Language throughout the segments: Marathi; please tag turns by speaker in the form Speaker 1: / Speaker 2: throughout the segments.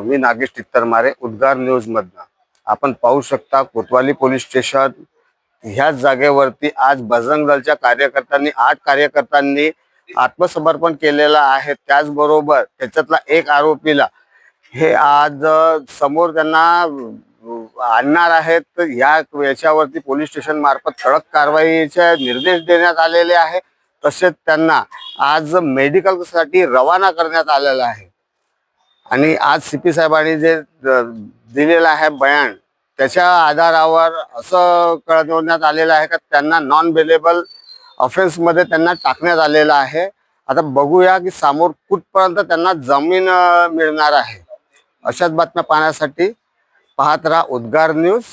Speaker 1: मी नागेश तित्तरमारे उद्गार न्यूज मधनं. आपण पाहू शकता कोतवाली पोलीस स्टेशन ह्याच जागेवरती आज बजरंग दलच्या कार्यकर्त्यांनी आठ कार्यकर्त्यांनी आत्मसमर्पण केलेलं आहे. त्याचबरोबर त्याच्यातला एक आरोपीला हे आज समोर त्यांना आणणार आहेत तर ह्या याच्यावरती पोलीस स्टेशन मार्फत कडक कारवाईचे निर्देश देण्यात आलेले आहे. तसेच त्यांना आज मेडिकलसाठी रवाना करण्यात आलेलं आहे. आणि आज सी पी साहेबांनी जे दिलेलं आहे बयान त्याच्या आधारावर असं कळवण्यात आलेलं आहे का त्यांना नॉन बेलेबल ऑफेन्समध्ये त्यांना टाकण्यात आलेलं आहे. आता बघूया की समोर कुठपर्यंत त्यांना जमीन मिळणार आहे. अशाच बातम्या पाहण्यासाठी पाहत राहा उद्गार न्यूज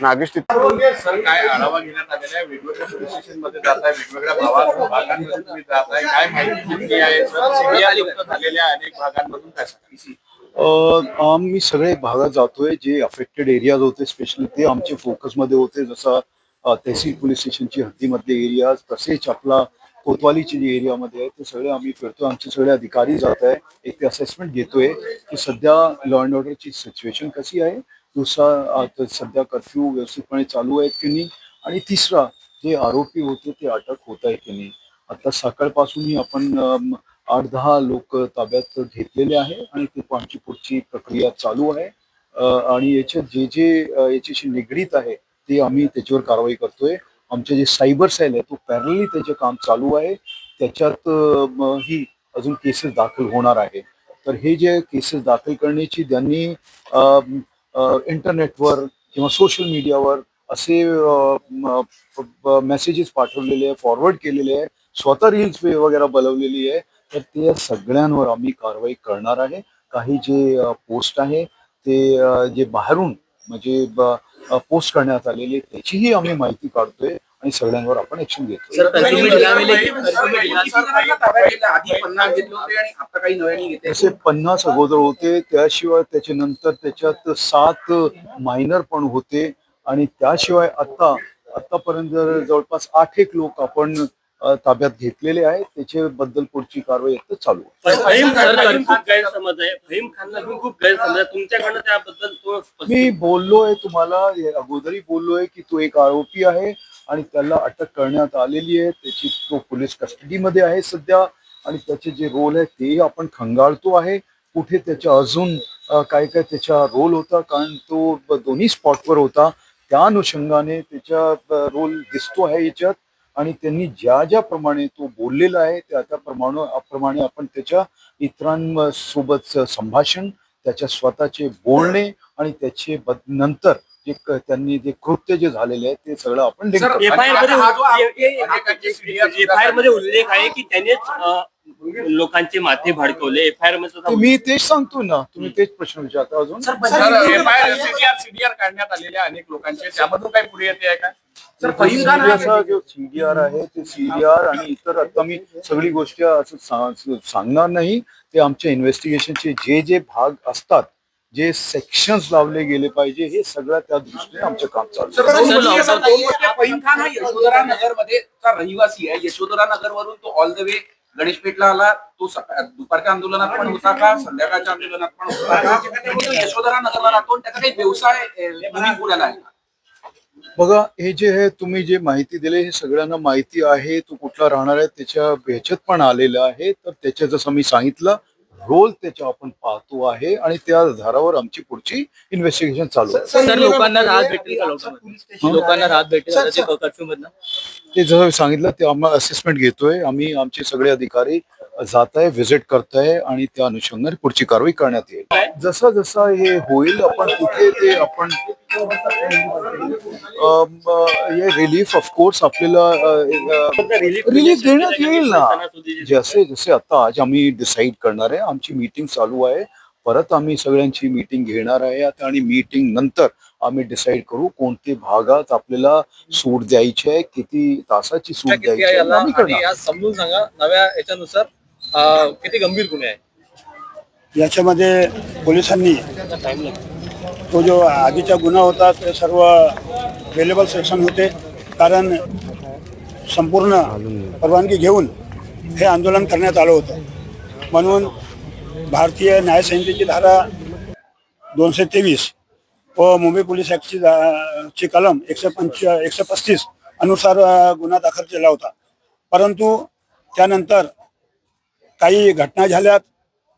Speaker 1: नागेश
Speaker 2: काय आढावा घेण्यात आलेला आहे? वेगवेगळ्या पोलीस स्टेशनमध्ये जात आहे वेगवेगळ्या भागात भागांमध्ये तुम्ही जात आहे. काय माहिती घेतली आहे? सर सीबीआय युक्त झालेल्या अनेक भागांमधून काय सांगाल?
Speaker 3: अ, आम्ही सगळे भागात जातोय जे अफेक्टेड एरियाज होते स्पेशली ते आमचे फोकसमध्ये होते जसं तहसील पोलीस स्टेशनची हद्दीमधले एरियाज तसेच आपला कोतवालीचे जे एरियामध्ये आहे ते सगळे आम्ही फिरतोय. आमचे सगळे अधिकारी जात आहे. एक ते असेसमेंट घेतोय की सध्या लॉ अँड ऑर्डरची सिच्युएशन कशी आहे दुसरा सध्या कर्फ्यू व्यवस्थितपणे चालू आहेत की नाही? आणि तिसरा जे आरोपी होते ते अटक होत आहे की नाही? आता सकाळपासूनही आपण आठ दहा लोक ताब्यात घेतलेले आहे आणि ते आमची पुढची प्रक्रिया चालू आहे. आणि याच्यात जे जे याच्याशी निगडीत आहे ते आम्ही त्याच्यावर कारवाई करतोय. आमचे जे सायबर सेल आहे तो पॅरली त्याचे काम चालू आहे. त्याच्यात ही अजून केसेस दाखल होणार आहे. तर हे जे केसेस दाखल करण्याची त्यांनी इंटरनेटवर किंवा सोशल मीडियावर असे मेसेजेस पाठवलेले आहे फॉरवर्ड केलेले आहे स्वतः रील्स वगैरे बनवलेली आहे तर ते सगळ्यांवर आम्ही कारवाई करणार आहे. काही जे पोस्ट आहे ते जे बाहेरून म्हणजे पोस्ट करण्यात आलेले त्याचीही आम्ही माहिती काढतोय. आणि सगळ्यांवर आपण ऍक्शन
Speaker 2: घेते
Speaker 3: तसे पन्नास अगोदर होते त्याशिवाय त्याच्यानंतर त्याच्यात सात मायनर पण होते आणि त्याशिवाय आता आतापर्यंत जवळपास आठ एक लोक आपण ताब्यात घेतलेले आहेत त्याच्याबद्दल पुढची कारवाई आता चालू आहे.
Speaker 4: आहे. आहे.
Speaker 3: मी बोललोय तुम्हाला अगोदरही बोललोय की तो एक आरोपी आहे. आणि त्याला अटक करण्यात आलेली आहे. त्याची तो पोलीस कस्टडीमध्ये आहे सध्या आणि त्याचे जे रोल आहे ते आपण खंगाळतो आहे. कुठे त्याच्या अजून काय काय त्याचा रोल होता कारण तो दोन्ही स्पॉटवर होता. त्या अनुषंगाने त्याचा रोल दिसतो आहे याच्यात. आणि त्यांनी ज्या ज्या प्रमाणे तो बोललेला आहे त्या त्या प्रमाणे प्रमाणे आपण त्याच्या इतरांसोबत संभाषण त्याच्या स्वतःचे बोलणे आणि त्याचे बद- नंतर जे क- त्यांनी जे कृत्य जे झालेले आहे ते सगळं आपण link
Speaker 2: सर,
Speaker 3: करतो.
Speaker 4: एफआयआरमध्ये
Speaker 2: हा जो आरोपी आहे,
Speaker 4: उल्लेख-
Speaker 2: अनेकांचे CDR सुद्धा
Speaker 4: एफआयआरमध्ये उल्लेख आहे की त्यानेच अ, लोकांचे माथे भडकवले.
Speaker 3: एफआयआरमध्ये मी तेच सांगतो ना. तुम्ही तेच प्रश्न विचारता अजून.
Speaker 2: सर एफआयआर सीडीआर सीडीआर काढण्यात आलेल्या अनेक लोकांचे. त्यामधून काही पुढे येते आहे का? सर फहीम खान हा-
Speaker 3: असा जो सीडीआर आहे ते सीडीआर आणि इतर आता मी सगळी गोष्टी असं सा- सांगणार नाही. ते आमच्या इन्व्हेस्टिगेशनचे जे जे भाग असतात जे सेक्शन्स लावले गेले पाहिजे हे सगळं त्या दृष्टीने आमचं काम चालू
Speaker 2: सर,
Speaker 3: आहे.
Speaker 2: दोन वर्षी असा दोन वर्षी फहीम खान हा यशोधरा नगरमध्ये चा रहिवासी आहे. यशोधरा नगर वरून तो ऑल द वे गणेश पेठला आला. तो दुपारच्या आंदोलनात पण होता का? संध्याकाळच्या आंदोलनात पण होता का? यशोधरा नगरला राहतो त्याचा काही व्यवसाय पुण्याला आहे?
Speaker 3: बघा हे जे आहे तुम्ही जे माहिती दिली हे सगळ्यांना माहिती आहे. तो कुठला राहणार आहे त्याच्या ह्याच्यात पण आलेलं आहे. तर त्याच्या जसं मी सांगितलं रोल त्याच्या आपण पाहतो आहे आणि त्या आधारावर आमची पुढची इन्व्हेस्टिगेशन चालू आहे.
Speaker 4: सर लोकांना राहत भेटेल का लोकांना लोकांना राहत भेटेल आता ते कर्फ्यू मधनं?
Speaker 3: ते जसं सांगितलं ते आम्हाला असेसमेंट घेतोय. आम्ही आमचे सगळे अधिकारी जात आहे व्हिजिट करताय आणि त्या अनुषंगाने पुढची कारवाई करण्यात येईल. जसं जसं हे होईल आपण कुठे ते आपण हे रिलीफ ऑफकोर्स आपल्याला रिलीफ देण्यात येईल ना. जसे जसे आता आज आम्ही डिसाईड करणार आहे आमची मीटिंग चालू आहे. परत आम्ही सगळ्यांची मीटिंग घेणार आहे. आता आणि मीटिंग नंतर आम्ही डिसाईड करू कोणते भागात आपल्याला सूट द्यायची आहे किती तासाची सूट द्यायची आहे
Speaker 5: समजून सांगा नव्या याच्यानुसार किती गंभीर गुन्हे आहे
Speaker 6: याच्यामध्ये पोलिसांनी तो जो आधीचा गुन्हा होता ते सर्व अवेलेबल सेक्शन होते. कारण संपूर्ण परवानगी घेऊन हे आंदोलन करण्यात आलं होतं. म्हणून भारतीय न्याय संहितेची धारा दोनशे तेवीस व मुंबई पोलीस ॲक्टची ची कलम एकशे पंच एकशे पस्तीस अनुसार गुन्हा दाखल केला होता. परंतु त्यानंतर काही घटना झाल्यात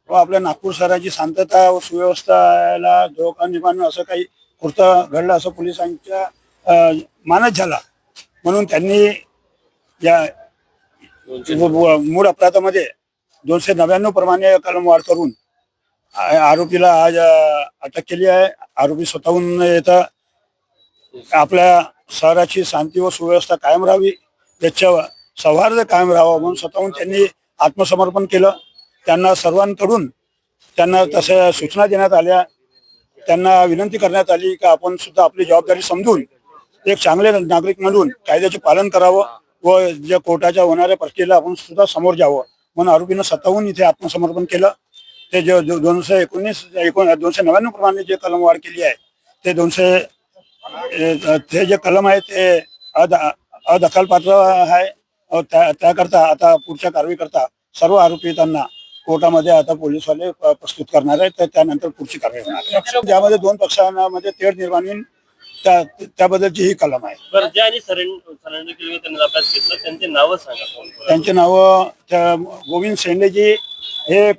Speaker 6: व आपल्या नागपूर शहराची शांतता व सुव्यवस्थाला धोका निर्माण असं काही कृत घडलं असं पोलिसांच्या अ, मानत झाला. म्हणून त्यांनी या मूळ अपराधामध्ये दोनशे नव्याण्णव प्रमाणे कलमवार करून आरोपीला आज अटक केली आहे. आरोपी स्वतःहून येतं आपल्या शहराची शांती व सुव्यवस्था कायम राहावी त्याच्या सौहार्द कायम राहावं म्हणून स्वतःहून त्यांनी आत्मसमर्पण केलं. त्यांना सर्वांकडून त्यांना तशा सूचना देण्यात आल्या. त्यांना विनंती करण्यात आली की आपण सुद्धा आपली जबाबदारी समजून एक चांगले नागरिक म्हणून कायद्याचे पालन करावं व ज्या कोर्टाच्या होणाऱ्या प्रक्रियेला आपण सुद्धा समोर जावं म्हणून आरोपीनं स्वतःहून इथे आत्मसमर्पण केलं. ते जे दोनशे एकोणीस एकोण दोनशे नव्याण्णव प्रमाणे जे कलम वाढ केली आहे ते दोनशे ते जे कलम आहे ते अद अदखलपात्र आहे. त्या त्याकरता आता पुढच्या कारवाईकरता सर्व आरोपितांना कोर्टामध्ये आता पोलीसवाले प्रस्तुत करणार आहेत. तर त्यानंतर पुढची कारवाई होणार आहे. ज्यामध्ये दोन पक्षांमध्ये तेढ निर्माण होईल त्या त्याबद्दलची ही कलम आहे.
Speaker 4: त्यांची नावं.
Speaker 6: त्यांचे नावं त्या गोविंद शेंडेजी हे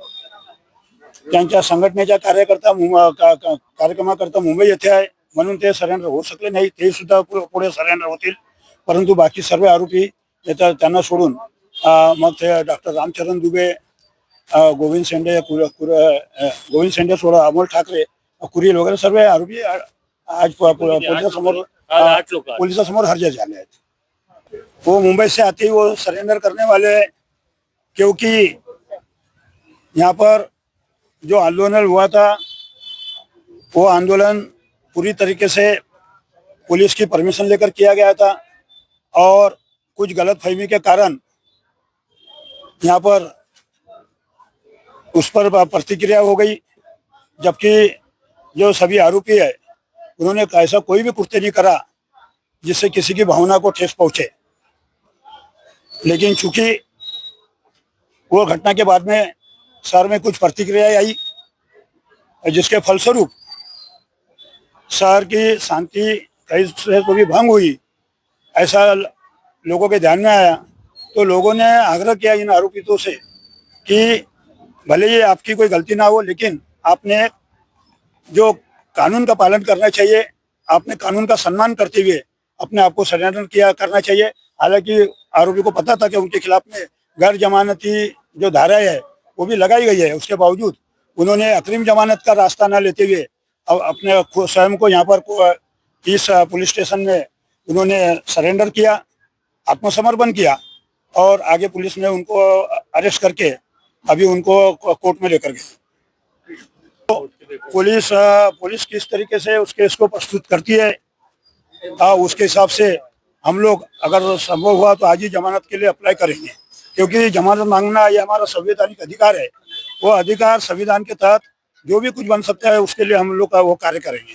Speaker 6: त्यांच्या संघटनेच्या कार्यकर्ता मुं- का- का- कार्यक्रमाकरता मुंबई येथे आहे. म्हणून ते सरेंडर होऊ शकले नाही. ते सुद्धा पुढे सरेंडर होतील. परंतु बाकी सर्व आरोपी येतात त्यांना सोडून मग ते डॉक्टर रामचरण दुबे गोविंद शेंडे कुर कुर गोविंद शेंडे सोडा अमोल ठाकरे कुरील वगैरे सर्व आरोपी आज प- प- पोलिसासमोर
Speaker 4: आज आठ लोक आहेत.
Speaker 6: पुलिसासमोर हरजे झाले आहेत वो मुंबई से आते ही वो सरेंडर करने वाले क्योंकि यहाँ पर जो आंदोलन हुआ था वो आंदोलन पूरी तरीके से पुलिस की परमिशन लेकर किया गया था और कुछ गलत फहमी के कारण यहाँ पर उस पर प्रतिक्रिया हो गई, जबकि जो सभी आरोपी है, उन्होंने ऐसा कोई भी कृत्य नहीं करा जिससे किसी की भावना को ठेस पहुँचे। लेकिन चूँकि वो घटना के बाद में शहर में कुछ प्रतिक्रिया आई, जिसके फलस्वरूप शहर की शांति से तो भी भंग हुई, ऐसा लोगों के ध्यान में आया तो लोगों ने आग्रह किया इन आरोपितों से कि भले ही आपकी कोई गलती ना हो, लेकिन आपने जो कानून का पालन करना चाहिए, आपने कानून का सम्मान करते हुए अपने आप को सरेंडर किया करना चाहिए। हालाँकि आरोपी को पता था कि उनके खिलाफ में गैर जमानती जो धाराएँ है, वो भी लगाई गई है। उसके बावजूद उन्होंने अग्रिम जमानत का रास्ता न लेते हुए अब अपने स्वयं को यहाँ पर इस पुलिस स्टेशन में उन्होंने सरेंडर किया। आत्मसमर्पण किया और आगे पुलिस ने उनको अरेस्ट करके अभी उनको कोर्ट में लेकर गए। तो पुलिस पुलिस किस तरीके से उस केस को प्रस्तुत करती है अ, उसके हिसाब से हम लोग अगर संभव हुआ तो आज ही जमानत के लिए अप्लाई करेंगे। क्योंकि जमानत मांगना ये हमारा संवैधानिक अधिकार है। वो अधिकार संविधान के तहत जो भी कुछ बन सकता है उसके लिए हम लोग का वो कार्य करेंगे।